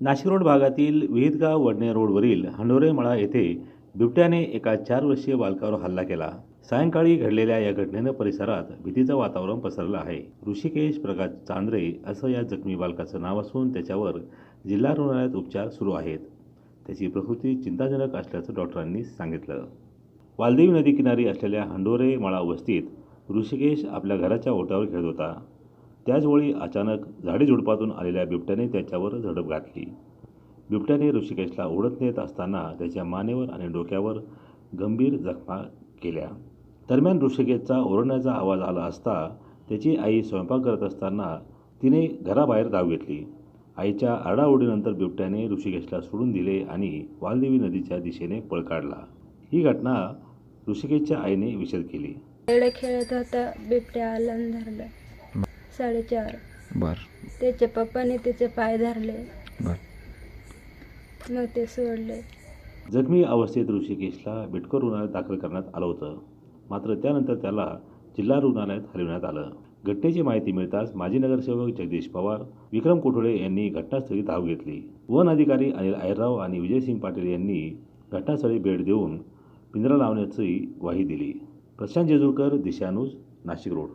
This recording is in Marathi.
नाशिक रोड भागातील विहितगाव वडणे रोडवरील हंडोरेमळा येथे बिबट्याने एका चार वर्षीय बालकावर हल्ला केला. सायंकाळी घडलेल्या या घटनेनं परिसरात भीतीचं वातावरण पसरलं आहे. ऋषिकेश प्रकाश चांद्रे असं या जखमी बालकाचं नाव असून त्याच्यावर जिल्हा रुग्णालयात उपचार सुरू आहेत. त्याची प्रकृती चिंताजनक असल्याचं डॉक्टरांनी सांगितलं. वालदेवी नदीकिनारी असलेल्या हंडोरे मळा वस्तीत ऋषिकेश आपल्या घराच्या ओट्यावर खेळत होता. त्याचवेळी अचानक झाडेझुडपातून आलेल्या बिबट्याने त्याच्यावर झडप घातली. बिबट्याने ऋषिकेशला ओढत नेत असताना त्याच्या मानेवर आणि डोक्यावर गंभीर जखमा केल्या. दरम्यान ऋषिकेशचा ओरडण्याचा आवाज आला असता त्याची आई स्वयंपाक करत असताना तिने घराबाहेर धाव घेतली. आईच्या आरडाओरडीनंतर बिबट्याने ऋषिकेशला सोडून दिले आणि वालदेवी नदीच्या दिशेने पळ काढला. ही घटना ऋषिकेशच्या आईने विषद केली. खेळत होता बिबट्या आलं धरलं साडेचार. बर. त्याच्या पप्पाने त्याचे पाय धरले. बर. मग ते सोडले. जखमी अवस्थेत ऋषिकेशला बिटकर रुग्णालयात दाखल करण्यात आलं होतं. मात्र त्यानंतर त्याला जिल्हा रुग्णालयात हलविण्यात आलं. घटनेची माहिती मिळताच माजी नगरसेवक जगदीश पवार विक्रम कोठोळे यांनी घटनास्थळी धाव घेतली. वन अधिकारी अनिल आयरराव आणि विजयसिंग पाटील यांनी घटनास्थळी भेट देऊन पिंजरा लावण्याची ग्वाही दिली. प्रशांत जेजुरकर दिशानुज नाशिक रोड.